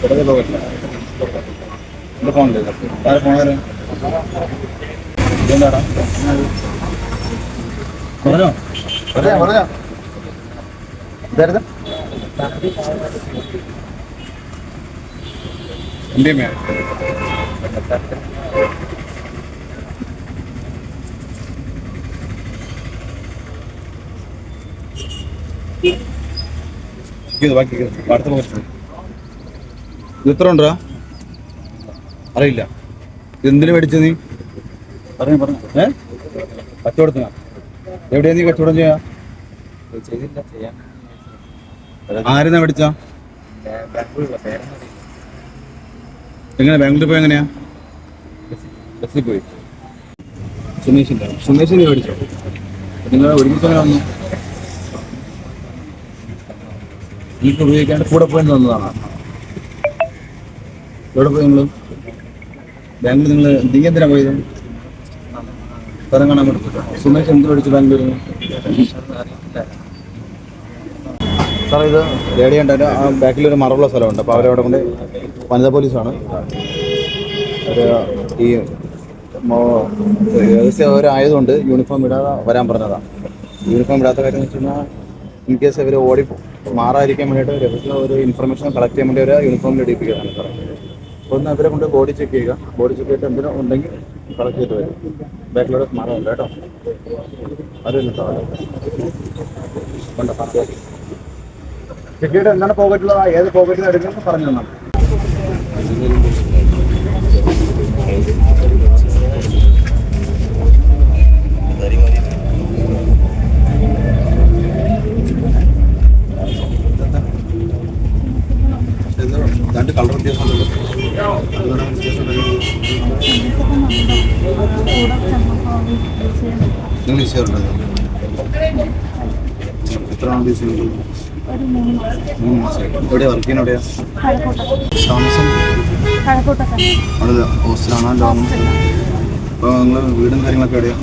വെറുതെ പോകത്തില്ല എന്റെ ഫോണില്ലേ ആരെ ഫോണാരെ ഇതെന്താടാ പറഞ്ഞോ പറഞ്ഞോ പറഞ്ഞോ ഇതായിരുന്നു എന്റെ അമ്മയാ ഇത് ബാക്കി ഇത് അടുത്ത പോസ്റ്റ് ഇത് എത്ര ഉണ്ടാ അറിയില്ല. എന്തിനു മേടിച്ച നീ? പറഞ്ഞു പറഞ്ഞു. ഏ? കച്ചവടത്തിനാ? എവിടെയാ നീ കച്ചവടം ചെയ്യാ? ചെയ്തില്ല ചെയ്യാൻ ആരെന്നാ മേടിച്ച? എങ്ങനെ ബാംഗ്ലൂർ പോയി എങ്ങനെയാ? ബസ്സിൽ പോയി. സുമേഷിന്റെ സുമേഷിന് മേടിച്ചോ? നിങ്ങൾ ഒരുമിച്ച് വന്നു? നീക്ക് ഉപയോഗിക്കാണ്ട് കൂടെ പോയി തന്നതാണ് എവിടെ പോയി നിങ്ങൾ ബാംഗ്ലൂർ നിങ്ങൾ നീ എന്തിനാ പോയത്? സ്ഥലം കാണാൻ പറ്റും സുമേഷ് എന്ത് പഠിച്ചു ബാംഗ്ലൂരിൽ സാർ ഇത് റേഡിയണ്ട് ആ ബാക്കിൽ ഒരു മറവുള്ള സ്ഥലമുണ്ട്. അപ്പോൾ അവരവിടെ കൊണ്ട് വനിതാ പോലീസാണ്. ഒരു ഈ അവരായതുകൊണ്ട് യൂണിഫോം ഇടാതെ വരാൻ പറഞ്ഞതാണ് യൂണിഫോം ഇടാത്ത കാര്യം എന്ന് വെച്ച് കഴിഞ്ഞാൽ ഇൻ കേസ് ഇവർ ഓടി മാറാതിരിക്കാൻ വേണ്ടിയിട്ട് രഹസ്യ ഒരു ഇൻഫർമേഷൻ കളക്ട് ചെയ്യാൻ വേണ്ടി ഒരു യൂണിഫോമിൽ ഇടിപ്പിക്കുകയാണ് സാർ അപ്പോൾ ഒന്ന് അവരെ കൊണ്ട് ബോഡി ചെക്ക് ചെയ്യുക. ബോഡി ചെക്ക് ചെയ്തിട്ട് എന്തെങ്കിലും ഉണ്ടെങ്കിൽ കളക്ട് ചെയ്തിട്ട് വരും. ബാക്കിലൂടെ മാറാനില്ല കേട്ടോ. ഉണ്ടോ ചെക്ക് ചെയ്തിട്ട് എന്താണ് പോക്കറ്റിലുള്ള ഏത് പോക്കറ്റിൽ എടുക്കുന്നത് പറഞ്ഞു തന്നാൽ നിങ്ങൾ ഈസിയാറുണ്ടോ എത്ര നാൾ മൂന്ന് എവിടെയാ? വർക്ക് ചെയ്യുന്ന എവിടെയാ? താമസം? അവിടെ ഹോസ്റ്റലാണോ ലോങ് അപ്പോൾ നിങ്ങൾ വീടും കാര്യങ്ങളൊക്കെ എവിടെയാ?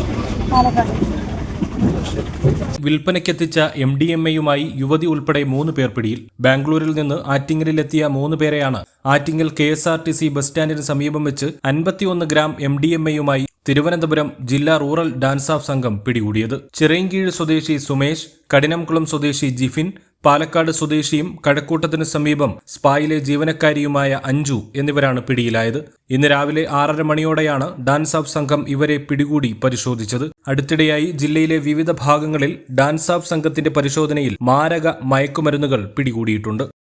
വിൽപ്പനയ്ക്കെത്തിച്ച എം ഡി എം എയുമായി യുവതി ഉൾപ്പെടെ മൂന്ന് പേർ പിടിയിൽ. ബാംഗ്ലൂരിൽ നിന്ന് ആറ്റിങ്ങലിലെത്തിയ മൂന്ന് പേരെയാണ് Attingal K S R T C bus സ്റ്റാൻഡിന് സമീപം വെച്ച് അൻപത്തിയൊന്ന് ഗ്രാം എം ഡി എം എയുമായി തിരുവനന്തപുരം ജില്ലാ റൂറൽ ഡാൻസ് ഓഫ് സംഘം പിടികൂടിയത്. ചിറയൻകീഴ് സ്വദേശി സുമേഷ് കഠിനംകുളം സ്വദേശി ജിഫിൻ പാലക്കാട് സ്വദേശിയും കഴക്കൂട്ടത്തിനു സമീപം സ്പായിലെ ജീവനക്കാരിയുമായ അഞ്ജു എന്നിവരാണ് പിടിയിലായത്. ഇന്ന് രാവിലെ ആറര മണിയോടെയാണ് ഡാൻസ് ഓഫ് സംഘം ഇവരെ പിടികൂടി പരിശോധിച്ചത്. അടുത്തിടെയായി ജില്ലയിലെ വിവിധ ഭാഗങ്ങളിൽ ഡാൻസ് ഓഫ് സംഘത്തിന്റെ പരിശോധനയിൽ മാരക മയക്കുമരുന്നുകൾ പിടികൂടിയിട്ടുണ്ട്.